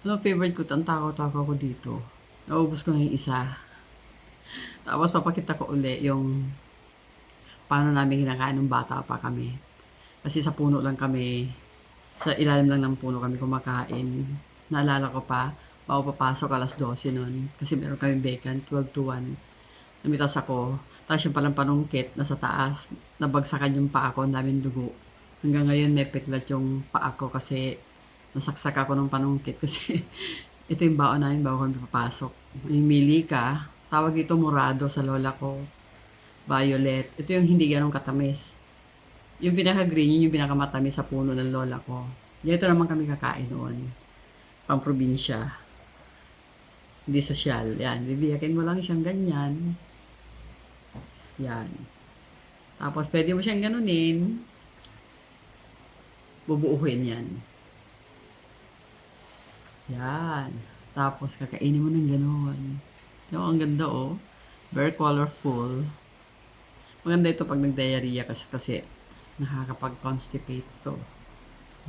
Ano favorite ko? Ang takaw-takaw ko dito. Naubos ko na yung isa. Tapos papakita ko uli yung paano namin kinakain nung bata pa kami. Kasi sa puno lang kami, sa ilalim lang ng puno kami kumakain. Naalala ko pa, bago papasok alas 12 nun. Kasi meron kami vacant, 12 to 1. Namitas ako. Tapos yung palang panungkit, nasa taas. Nabagsakan yung paa ko, ang daming dugo. Hanggang ngayon may peklat yung paa ko kasi nasaksak ako ng panungkit kasi ito yung baon namin bago kami papasok. Yung milika, tawag ito murado sa lola ko. Violet. Ito yung hindi ganong katamis. Yung pinaka-green, yun yung pinakamatamis sa puno ng lola ko. Dito naman kami kakain noon. Pang-probinsya. Hindi sosyal. Yan. Bibiyakin mo lang siyang ganyan. Yan. Tapos, pwede mo siyang ganunin. Bubuuhin yan. Yan. Tapos, kakainin mo ng ganon. No, ang ganda oh. Very colorful. Maganda ito pag nag-diarrhea kasi, kasi nakakapag-constipate to.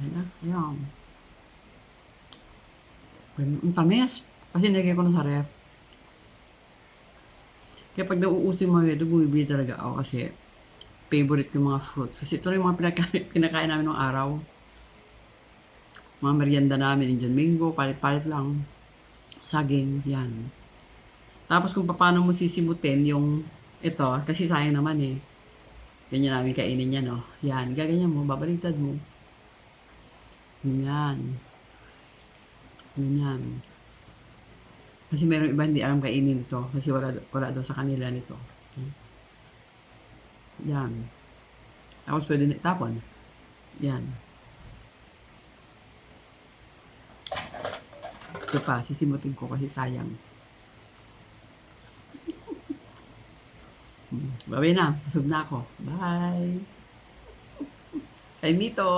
Yan na. Yan. Ang tamis. Kasi nilagay ko na sa ref. Kaya pag nauuso yung mga ito, bumibili talaga ako kasi favorite ko yung mga fruits. Kasi ito rin yung mga pinakain, pinakain namin nung araw. Mga merienda namin, Indian mango, palit-palit lang. Saging, yan. Tapos kung paano mo sisimutin yung ito, kasi sayang naman eh. Ganyan namin kainin yan, no? Yan, gaganyan mo, babaliktad mo. Ganyan. Ganyan. Kasi meron iba hindi alam kainin ito. Kasi wala, wala daw sa kanila nito. Yan. Tapos pwede na itapon. Yan. Ito pa, sisimutin ko kasi sayang. Hmm, Babay na, busog na ako. Bye! Kay Mito!